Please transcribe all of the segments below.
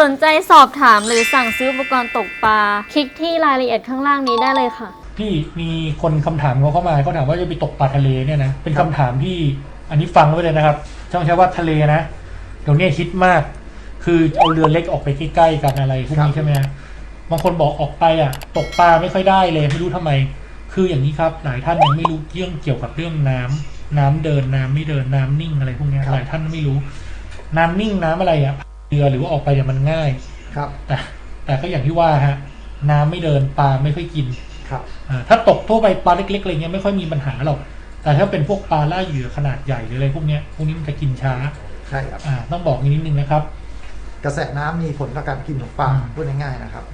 สนใจสอบถามหรือสั่งซื้ออุปกรณ์ตกปลา คลิกที่รายละเอียดข้างล่างนี้ได้เลยค่ะ พี่มีคนคำถามเขาเข้ามาเขาถามว่าจะไปตกปลาทะเลเนี่ยนะเป็นคำถามที่อันนี้ฟังไว้เลยนะครับต้องใช้ว่าทะเลนะเดี๋ยวนี้ฮิตมาก คือเอาเรือเล็กออกไปใกล้ๆกันอะไรพวกนี้ใช่ไหมฮะบางคนบอกออกไปอะ ตกปลาไม่ค่อยได้เลยไม่รู้ทำไม คืออย่างนี้ครับหลายท่านยังไม่รู้เรื่องเกี่ยวกับเรื่องน้ำน้ำเดินน้ำไม่เดินน้ำนิ่งอะไรพวกเนี้ยหลายท่านไม่รู้ น้ำนิ่งน้ำอะไรอะ เรือหรือว่าออกไปเนี่ยมันง่าย ครับ แต่แต่ก็อย่างที่ว่าฮะน้ำไม่เดินปลาไม่ค่อยกิน ครับอ่าถ้าตกทั่วไปปลาเล็กๆอะไรเงี้ยไม่ค่อยมีปัญหาหรอก แต่ถ้าเป็นพวกปลาล่าเหยื่อขนาดใหญ่หรืออะไรพวกเนี้ยพวกนี้มันจะกินช้า ใช่ครับอ่าต้องบอกนิดนึงนะครับ กระแสน้ำมีผลต่อการกินของปลาอืมพูดง่ายๆนะครับ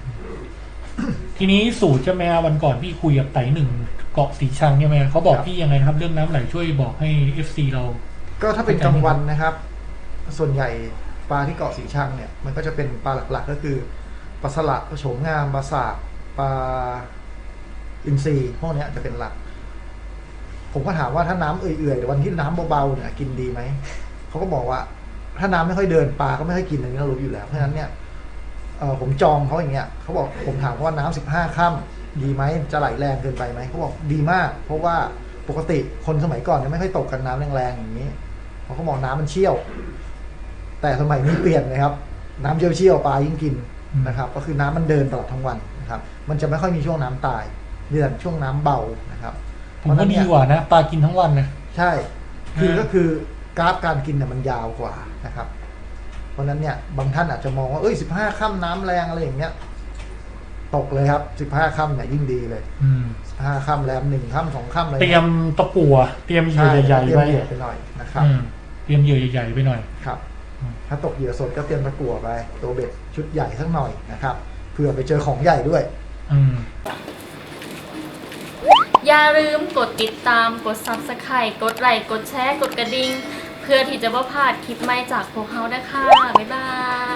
ทีนี้สูตรใช่ไหมฮะวันก่อนพี่คุยกับไต่หนึ่งเกาะสีชังใช่ไหมฮะเขาบอกครับพี่ยังไงนะครับ เรื่องน้ำไหลช่วยบอกให้ FC เรา ก็ถ้าเป็นกลางวันนะครับ ส่วนใหญ่ ปลาที่เกาะสีชังเนี่ยมันก็จะเป็นปลาหลักๆ ก็คือปลาสละปลาโฉมงามปลาสากปลาอินทรีพวกเนี้ยจะเป็นหลัก ผมก็ถามว่าถ้าน้ำเอื่อยๆแต่วันที่น้ำเบาๆเนี่ยกินดีไหมเขาก็บอกว่า ถ้าน้ำไม่ค่อยเดินปลาก็ไม่ค่อยกินอันนี้เรารู้อยู่แล้วเพราะฉะนั้นเนี่ยผมจองเขาอย่างเงี้ยเขาบอกผมถามว่าน้ำสิบห้าค่ำดีไหมจะไหลแรงเกินไปไหมเขาบอกดีมาก เพราะว่าปกติคนสมัยก่อนเนี่ยไม่ค่อยตกกันน้ำแรงๆอย่างนี้เขาก็บอกน้ำมันเชี่ยว แต่สมัยนี้เปลี่ยนเลยครับ น้ำเชี่ยวเชี่ยวๆปลายิ่งกินอืมนะครับ ก็คือน้ำมันเดินตลอดทั้งวันนะครับ มันจะไม่ค่อยมีช่วงน้ำตายมีแต่ช่วงน้ำเบานะครับผมว่าดีกว่านะปลากินทั้งวันนะใช่ คือฮะก็คือกราฟการกินเนี่ยมันยาวกว่านะครับ เพราะฉะนั้นเนี่ยบางท่านอาจจะมองว่าเอ้ยสิบห้าค่ำน้ำแรงอะไรอย่างเงี้ยตกเลยครับสิบห้าค่ำเนี่ยยิ่งดีเลยอืมสิบห้าค่ำแรมหนึ่งค่ำสองค่ำอะไรเตรียมตะกั่วเตรียมเหยื่ใช่อใหญ่เตรีๆยมไว้เหยื่อไปหน่อยนะครับอืมเตรียมเหยื่อใหญ่ๆไปหน่อยครับอืม ถ้าตกเหยื่อสดก็เตรียมตะกั่วไป ตัวเบ็ดชุดใหญ่สักหน่อยนะครับเผื่อไปเจอของใหญ่ด้วย อืม อย่าลืมกดติดตามกด subscribe กดไลค์กดแชร์กดกระดิ่ง เพื่อที่จะไม่พลาดคลิปใหม่จากพวกเรานะคะบ๊ายบาย